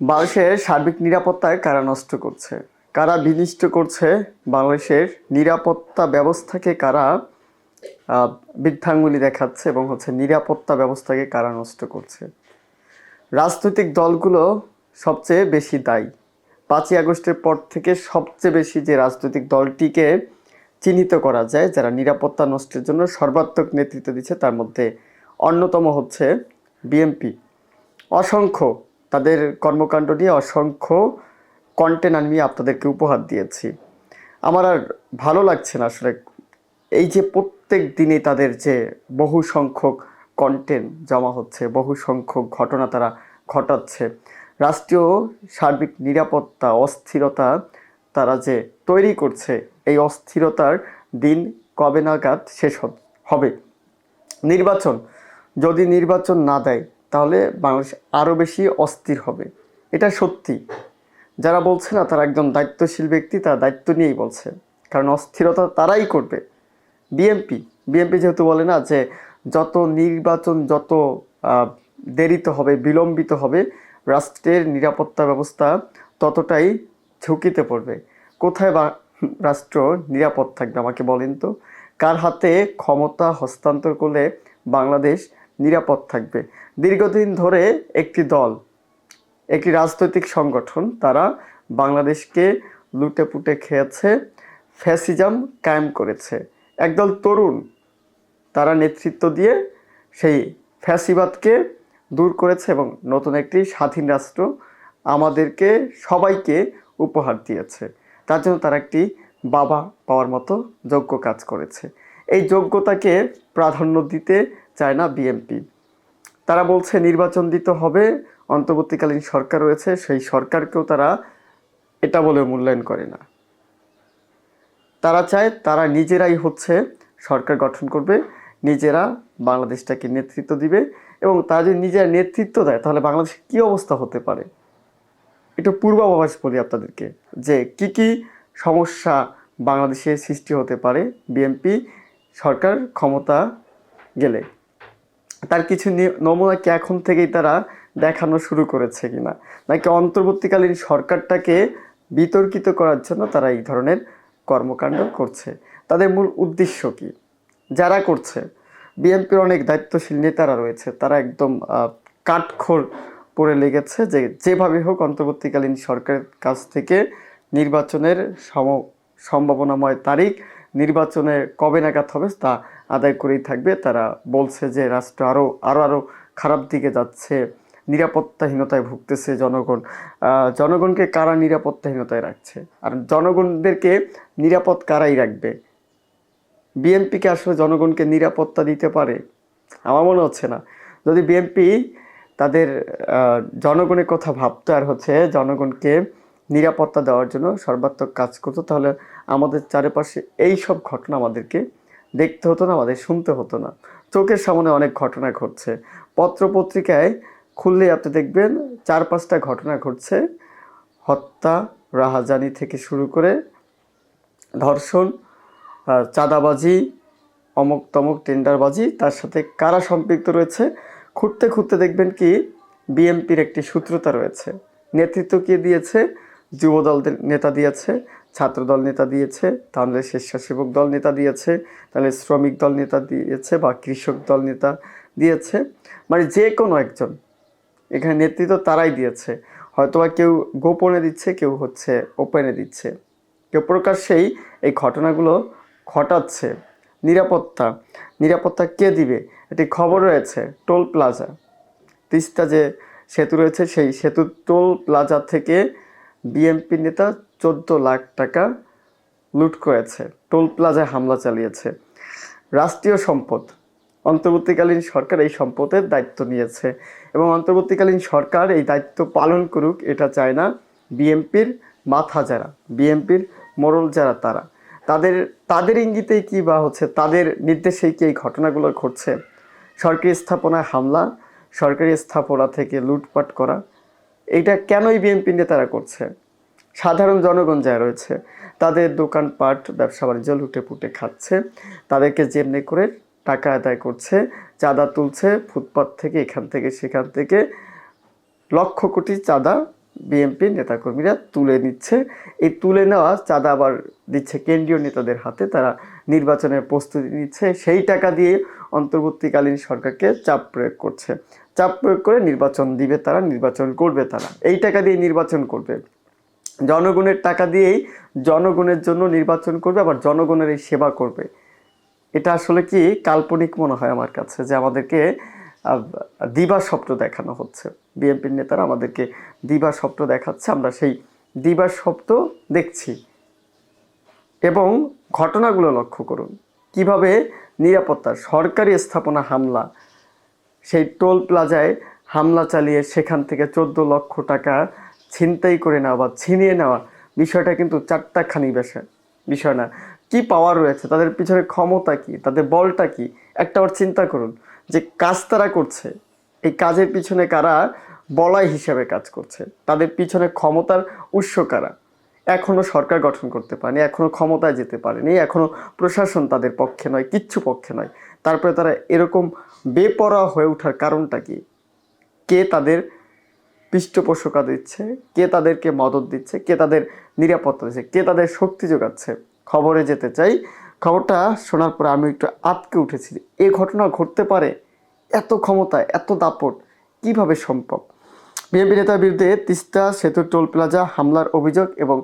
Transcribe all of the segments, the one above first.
বাংলাদেশের সার্বিক নিরাপত্তায় কারা নষ্ট করছে? কারা বিনিষ্ট করছে বাংলাদেশের নিরাপত্তা ব্যবস্থাকে কারা বৃদ্ধাঙ্গুলি দেখাচ্ছে এবং হচ্ছে নিরাপত্তা ব্যবস্থাকে কারা নষ্ট করছে? রাজনৈতিক দলগুলো সবচেয়ে বেশি দায়ী। পাঁচই আগস্টের পর থেকে সবচেয়ে বেশি যে রাজনৈতিক দলটিকে চিহ্নিত করা যায়, যারা নিরাপত্তা নষ্টের জন্য সর্বাত্মক নেতৃত্ব দিচ্ছে, তার মধ্যে অন্যতম হচ্ছে বিএমপি অসংখ্য তাদের কর্মকাণ্ড নিয়ে অসংখ্য কন্টেন্ট আমি আপনাদেরকে উপহার দিয়েছি। আমার আর ভালো লাগছে না আসলে এই যে প্রত্যেক দিনে তাদের যে বহু সংখ্যক কন্টেন্ট জমা হচ্ছে, বহু সংখ্যক ঘটনা তারা ঘটাচ্ছে, রাষ্ট্রীয় সার্বিক নিরাপত্তা, অস্থিরতা তারা যে তৈরি করছে, এই অস্থিরতার দিন কবে নাগাদ শেষ হব- নির্বাচন, যদি নির্বাচন না দেয় তাহলে বাংলাদেশ আরও বেশি অস্থির হবে। এটা সত্যি। যারা বলছে না, তারা একজন দায়িত্বশীল ব্যক্তি, তারা দায়িত্ব নিয়েই বলছে। কারণ অস্থিরতা তারাই করবে। বিএমপি বিএমপি যেহেতু বলে না যে যত নির্বাচন যত দেরিতে হবে, বিলম্বিত হবে, রাষ্ট্রের নিরাপত্তা ব্যবস্থা ততটাই ঝুঁকিতে পড়বে। কোথায় বা, রাষ্ট্র নিরাপদ থাকবে আমাকে বলেন তো? কার হাতে ক্ষমতা হস্তান্তর করলে বাংলাদেশ নিরাপদ থাকবে? দীর্ঘদিন ধরে একটি দল, একটি রাজনৈতিক সংগঠন তারা বাংলাদেশকে লুটে পুটে খেয়েছে, ফ্যাসিজম কায়েম করেছে। একদল তরুণ তারা নেতৃত্ব দিয়ে সেই ফ্যাসিবাদকে দূর করেছে এবং নতুন একটি স্বাধীন রাষ্ট্র আমাদেরকে সবাইকে উপহার দিয়েছে। তার জন্য তারা একটি বাবা পাওয়ার মতো যোগ্য কাজ করেছে। এই যোগ্যতাকে প্রাধান্য দিতে চায় না বিএনপি। তারা বলছে নির্বাচন দিতে হবে, অন্তর্বর্তীকালীন সরকার রয়েছে, সেই সরকারকেও তারা এটা বলে মূল্যায়ন করে না। তারা চায় তারা নিজেরাই হচ্ছে সরকার গঠন করবে, নিজেরা বাংলাদেশটাকে নেতৃত্ব দিবে এবং তারা যদি নিজেরা নেতৃত্ব দেয়, তাহলে বাংলাদেশের কী অবস্থা হতে পারে? একটু পূর্বাভাস বলি আপনাদেরকে যে কি কি সমস্যা বাংলাদেশে সৃষ্টি হতে পারে, বিএনপি সরকার ক্ষমতা গেলে। তার কিছু নমুনা কি এখন থেকেই তারা দেখানো শুরু করেছে কিনা? নাকি অন্তর্বর্তীকালীন সরকারটাকে বিতর্কিত করার জন্য তারা এই ধরনের কর্মকাণ্ড করছে? তাদের মূল উদ্দেশ্য কি? যারা করছে, বিএনপির অনেক দায়িত্বশীল নেতারা রয়েছে, তারা একদম কাঠখোর পড়ে লেগেছে যে যেভাবে হোক অন্তর্বর্তীকালীন সরকারের কাছ থেকে নির্বাচনের সম, সম্ভাবনাময় তারিখ নির্বাচনে কবে নাগাদ হবে তা আদায় করেই থাকবে। তারা বলছে যে রাষ্ট্র আরও আরও আরও খারাপ দিকে যাচ্ছে, নিরাপত্তাহীনতায় ভুগতেছে জনগণ। জনগণকে কারা নিরাপত্তাহীনতায় রাখছে? আর জনগণদেরকে নিরাপদ কারাই রাখবে? বিএনপিকে আসলে জনগণকে নিরাপত্তা দিতে পারে? আমার মনে হচ্ছে না। যদি বিএনপি তাদের জনগণের কথা ভাবতো আর হচ্ছে জনগণকে নিরাপত্তা দেওয়ার জন্য সর্বাত্মক কাজ করতো, তাহলে আমাদের চারিপাশে এই সব ঘটনা আমাদেরকে দেখতে হতো না, আমাদের শুনতে হতো না। চোখের সামনে অনেক ঘটনা ঘটছে। পত্রপত্রিকায় খুললে আপনি দেখবেন চার পাঁচটা ঘটনা ঘটছে। হত্যা, রাহাজানি থেকে শুরু করে ধর্ষণ চাঁদাবাজি অমুক তমক টেন্ডারবাজি, তার সাথে কারা সম্পৃক্ত রয়েছে, খুঁড়তে খুঁড়তে দেখবেন কি বিএনপির একটি সূত্রতা রয়েছে। নেতৃত্ব কে দিয়েছে? যুবদল দে- নেতা দিয়েছে। ছাত্রদল নেতা দিয়েছে, তাহলে স্বেচ্ছাসেবক দল নেতা দিয়েছে, তাহলে শ্রমিক দল নেতা দিয়েছে বা কৃষক দল নেতা দিয়েছে। মানে যে কোনো একজন, এখানে নেতৃত্ব তারাই দিয়েছে। হয়তোবা কেউ গোপনে দিচ্ছে, কেউ হচ্ছে ওপেনে দিচ্ছে। কেউ প্রকাশ্যেই এই ঘটনাগুলো ঘটাচ্ছে। নিরাপত্তা নিরাপত্তা কে দিবে? একটি খবর রয়েছে, টোল প্লাজা। তিস্তা যে সেতু রয়েছে, সেই সেতু টোল প্লাজা থেকে বিএনপি নেতা চোদ্দ লাখ টাকা লুট করেছে। টোল প্লাজায় হামলা চালিয়েছে। রাষ্ট্রীয় সম্পদ। অন্তর্বর্তীকালীন সরকার এই সম্পদের দায়িত্ব নিয়েছে এবং অন্তর্বর্তীকালীন সরকার এই দায়িত্ব পালন করুক, এটা চায় না বিএনপির মাথা যারা, বিএনপির মোড়ল যারা তারা। তাদের তাদের ইঙ্গিতেই কি বা হচ্ছে, তাদের নির্দেশেই কি এই ঘটনাগুলো ঘটছে? সরকারি স্থাপনায় হামলা, সরকারি স্থাপনা থেকে লুটপাট করা, এটা কেনই বিএনপি নেতারা করছে? সাধারণ জনগণ যা রয়েছে, তাদের দোকানপাট, ব্যবসা বাণিজ্য লুটে পুটে খাচ্ছে। তাদেরকে যেমনি করে টাকা আদায় করছে, চাঁদা তুলছে, ফুটপাত থেকে এখান থেকে সেখান থেকে লক্ষ কোটি চাঁদা বিএনপির নেতাকর্মীরা তুলে নিচ্ছে। এই তুলে নেওয়া চাঁদা আবার দিচ্ছে কেন্দ্রীয় নেতাদের হাতে, তারা নির্বাচনের প্রস্তুতি নিচ্ছে। সেই টাকা দিয়ে অন্তর্বর্তীকালীন সরকারকে চাপ প্রয়োগ করছে। চাপ প্রয়োগ করে নির্বাচন দিবে তারা, নির্বাচন করবে তারা। এই টাকা দিয়ে নির্বাচন করবে। জনগণের টাকা দিয়েই জনগণের জন্য নির্বাচন করবে, আবার জনগণের এই সেবা করবে। এটা আসলে কি কাল্পনিক মনে হয় আমার কাছে যে আমাদেরকে দিবা স্বপ্ন দেখানো হচ্ছে। বিএনপির নেতারা আমাদেরকে দিবা স্বপ্ন দেখাচ্ছে, আমরা সেই দিবা স্বপ্ন দেখছি। এবং ঘটনাগুলো লক্ষ্য করুন, কীভাবে নিরাপত্তা সরকারি স্থাপনা হামলা, সেই টোল প্লাজায় হামলা চালিয়ে সেখান থেকে চোদ্দ লক্ষ টাকা ছিনতাই করে নেওয়া বা ছিনিয়ে নেওয়া বিষয়টা কিন্তু চারটাখানি বিষয় বিষয় না। কি পাওয়ার রয়েছে? তাদের পিছনে ক্ষমতা কি? তাদের বলটা কি? একটা আবার চিন্তা করুন যে কাজ তারা করছে, এই কাজের পিছনে কারা বলাই হিসাবে কাজ করছে? তাদের পিছনে ক্ষমতার উৎস কারা? এখনও সরকার গঠন করতে পারেনি এখনও ক্ষমতায় যেতে পারেনি এখনও প্রশাসন তাদের পক্ষে নয়, কিচ্ছু পক্ষে নয়। তারপরে তারা এরকম বেপরোয়া হয়ে ওঠার কারণটা কি? কে তাদের পৃষ্ঠপোষকতা দিচ্ছে, কে তাদেরকে মদত দিচ্ছে, কে তাদের নিরাপত্তা দিচ্ছে, কে তাদের শক্তি যোগাচ্ছে। খবরে যেতে চাই, খবরটা শোনার পরে আমি একটু আটকে উঠেছি। এ ঘটনা ঘটতে পারে এত ক্ষমতা, এত দাপট, কীভাবে সম্ভব? বিএনপি নেতার বিরুদ্ধে তিস্তা সেতু টোল প্লাজা হামলার অভিযোগ এবং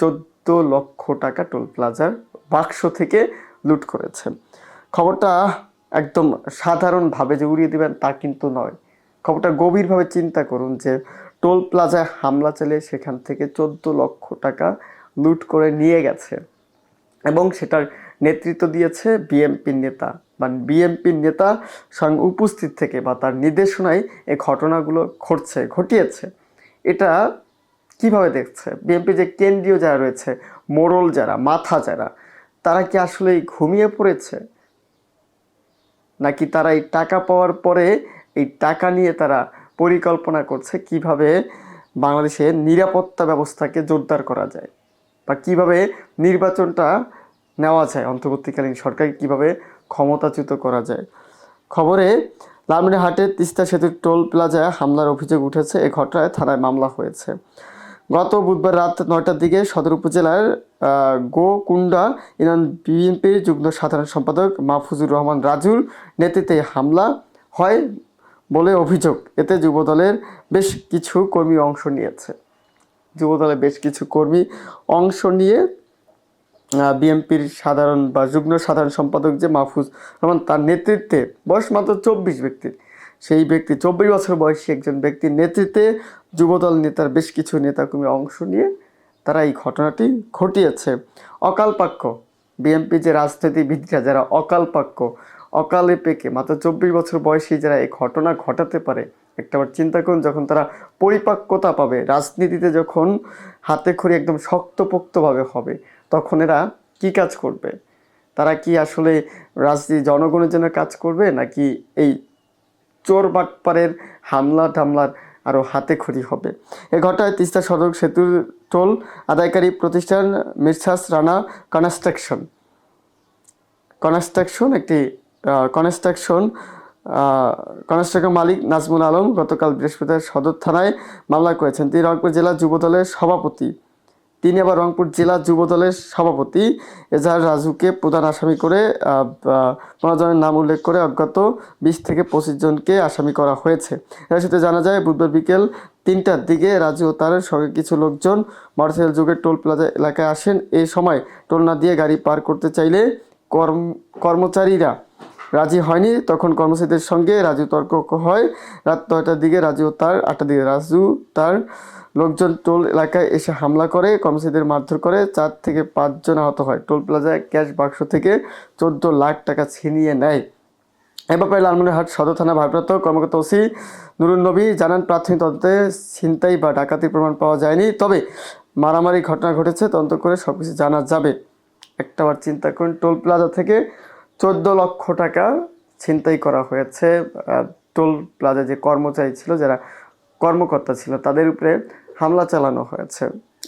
চোদ্দ লক্ষ টাকা টোল প্লাজার বাক্স থেকে লুট করেছে। খবরটা একদম সাধারণভাবে যে উড়িয়ে দিবেন তা কিন্তু নয়। খবরটা গভীরভাবে চিন্তা করুন যে টোল প্লাজায় হামলা চালিয়ে সেখান থেকে চোদ্দ লক্ষ টাকা লুট করে নিয়ে গেছে। এবং সেটার নেতৃত্ব দিয়েছে বিএনপির নেতা। বা বিএনপির নেতা স্বয়ং উপস্থিত থেকে বা তার নির্দেশনায় এই ঘটনাগুলো ঘটছে, ঘটিয়েছে। এটা কীভাবে দেখছে? বিএনপি যে কেন্দ্রীয় যারা রয়েছে, মোড়ল যারা, মাথা যারা, তারা কি আসলে ঘুমিয়ে পড়েছে? নাকি তারা এই টাকা পাওয়ার পরে এই টাকা নিয়ে তারা পরিকল্পনা করছে কীভাবে বাংলাদেশের নিরাপত্তা ব্যবস্থাকে জোরদার করা যায় বা কীভাবে নির্বাচনটা নেওয়া যায়, অন্তর্বর্তীকালীন সরকারকে কীভাবে ক্ষমতাচ্যুত করা যায়। খবরে লালমিনহাটে তিস্তা সেতুর টোল প্লাজায় হামলার অভিযোগ উঠেছে, এ ঘটনায় থানায় মামলা হয়েছে। গত বুধবার রাত নয়টার দিকে সদর উপজেলার গোকুন্ডা ইউনিয়ন বিএনপির যুগ্ম সাধারণ সম্পাদক মাহফুজুর রহমান রাজুর নেতৃত্বে হামলা হয়। বলে অভিযোগ। এতে যুবদলের বেশ কিছু কর্মী অংশ নিয়েছে। যুবদলের বেশ কিছু কর্মী অংশ নিয়ে বিএনপির সাধারণ বা যুগ্ম সাধারণ সম্পাদক যে মাহফুজ রহমান, তার নেতৃত্বে বয়স মাত্র চব্বিশ ব্যক্তির সেই ব্যক্তি চব্বিশ বছর বয়সী একজন ব্যক্তির নেতৃত্বে যুবদল নেতার বেশ কিছু নেতাকর্মী অংশ নিয়ে তারা এই ঘটনাটি ঘটিয়েছে। অকালপাক্য। বিএনপি যে রাজনীতিবিদরা, যারা অকালপাক্য অকালে পেকে। মাত্র চব্বিশ বছর বয়সী যারা এই ঘটনা ঘটাতে পারে একটাবার চিন্তা করুন যখন তারা পরিপাক্কতা পাবে, রাজনীতিতে যখন হাতে খড়ি একদম শক্তপোক্তভাবে হবে, তখন এরা কি কাজ করবে? তারা কি আসলে রাজনীতি জনগণের জন্য কাজ করবে, নাকি এই চোর বাটপারের হামলা টামলার আরও হাতে খড়ি হবে? এ ঘটনায় তিস্তা সড়ক সেতুর টোল আদায়কারী প্রতিষ্ঠান মিরসাস রানা কনস্ট্রাকশন কনস্ট্রাকশন একটি কনস্ট্রাকশন কনস্ট্রাকশন মালিক নাজমুল আলম গতকাল বৃহস্পতিবার সদর থানায় মামলা করেছেন। তিনি রংপুর জেলা যুব দলের সভাপতি। তিনি আবার রংপুর জেলা যুব দলের সভাপতি। এজাহার রাজুকে প্রধান আসামি করে পনেরো জনের নাম উল্লেখ করে অজ্ঞাত বিশ থেকে পঁচিশ জনকে আসামি করা হয়েছে। এর সাথে জানা যায়, বুধবার বিকেল তিনটার দিকে রাজু ও তার সঙ্গে কিছু লোকজন মোটরসাইকেল যুগের টোল প্লাজা এলাকায় আসেন। এই সময় টোল না দিয়ে গাড়ি পার করতে চাইলে কর্ম, কর্মচারীরা রাজি হয়নি, তখন কর্মচারীদের সঙ্গে রাজু তর্ক হয়। রাত নয়টার দিকে রাজু তার আটটার দিকে রাজু তার লোকজন টোল এলাকায় এসে হামলা করে, কর্মচারীদের মারধর করে। চার থেকে পাঁচজন আহত হয়। টোল প্লাজায় ক্যাশ বাক্স থেকে চোদ্দ লাখ টাকা ছিনিয়ে নেয়। এ ব্যাপারে লালমনিরহাট সদর থানা ভারপ্রাপ্ত কর্মকর্তা ওসি নুরুন নবী জানান, প্রাথমিক তদন্তে ছিনতাই বা ডাকাতির প্রমাণ পাওয়া যায়নি। তবে মারামারি ঘটনা ঘটেছে, তদন্ত করে সব কিছু জানা যাবে। একটাবার চিন্তা করুন, টোল প্লাজা থেকে চোদ্দ লক্ষ টাকা ছিনতাই করা হয়েছে। টোল প্লাজা যে কর্মচারী ছিল, যারা কর্মকর্তা ছিল, তাদের উপরে হামলা চালানো হয়েছে।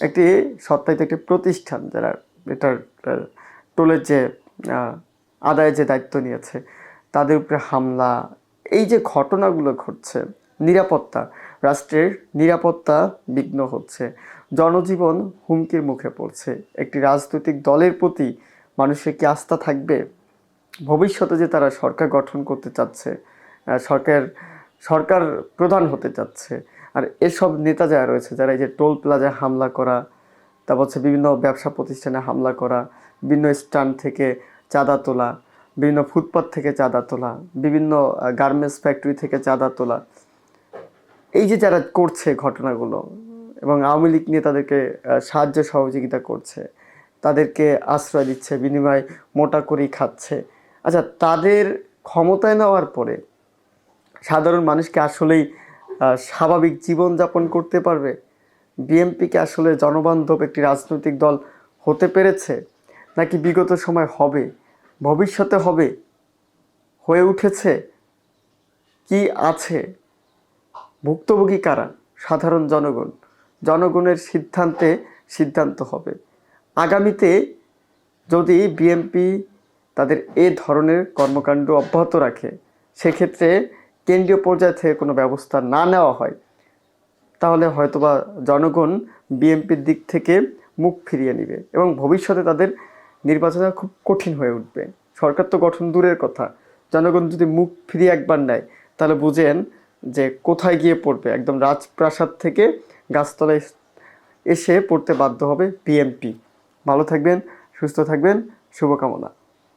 একটি সত্তায়িত একটি প্রতিষ্ঠান যারা এটার টোলের যে আদায়ের যে দায়িত্ব নিয়েছে, তাদের উপরে হামলা। এই যে ঘটনাগুলো ঘটছে, নিরাপত্তা, রাষ্ট্রের নিরাপত্তা বিঘ্ন হচ্ছে, জনজীবন হুমকির মুখে পড়ছে। একটি রাজনৈতিক দলের প্রতি মানুষের কি আস্থা থাকবে? ভবিষ্যতে যে তারা সরকার গঠন করতে চাচ্ছে সরকার সরকার প্রধান হতে চাচ্ছে আর এসব নেতা যারা রয়েছে যারা এই যে টোল প্লাজায় হামলা করা তারপর হচ্ছে বিভিন্ন ব্যবসা প্রতিষ্ঠানে হামলা করা বিভিন্ন স্ট্যান্ড থেকে চাঁদা তোলা বিভিন্ন ফুটপাত থেকে চাঁদা তোলা বিভিন্ন গার্মেন্টস ফ্যাক্টরি থেকে চাঁদা তোলা এই যে যারা করছে ঘটনাগুলো এবং আওয়ামী লীগ নেতাদেরকে আহ, সাহায্য সহযোগিতা করছে তাদেরকে আশ্রয় দিচ্ছে বিনিময় মোটা করেই খাচ্ছে আচ্ছা তাদের ক্ষমতায় নেওয়ার পরে সাধারণ মানুষকে আসলেই স্বাভাবিক জীবনযাপন করতে পারবে? বিএনপিকে আসলে জনবান্ধব একটি রাজনৈতিক দল হতে পেরেছে নাকি বিগত সময় হবে, ভবিষ্যতে হবে, হয়ে উঠেছে? কি আছে? ভুক্তভোগী কারা? সাধারণ জনগণ। জনগণের সিদ্ধান্তে সিদ্ধান্ত হবে। আগামীতে যদি বিএনপি তাদের এ ধরনের কর্মকাণ্ড অব্যাহত রাখে। সেক্ষেত্রে কেন্দ্রীয় পর্যায় থেকে কোনো ব্যবস্থা না নেওয়া হয়, তাহলে হয়তোবা জনগণ বিএনপির দিক থেকে মুখ ফিরিয়ে নেবে এবং ভবিষ্যতে তাদের নির্বাচনে খুব কঠিন হয়ে উঠবে। সরকার তো গঠন দূরের কথা। জনগণ যদি মুখ ফিরিয়ে একবার নেয়, তাহলে বুঝেন যে কোথায় গিয়ে পড়বে। একদম রাজপ্রাসাদ থেকে গাছতলায় এসে পড়তে বাধ্য হবে বিএনপি। ভালো থাকবেন, সুস্থ থাকবেন, শুভকামনা।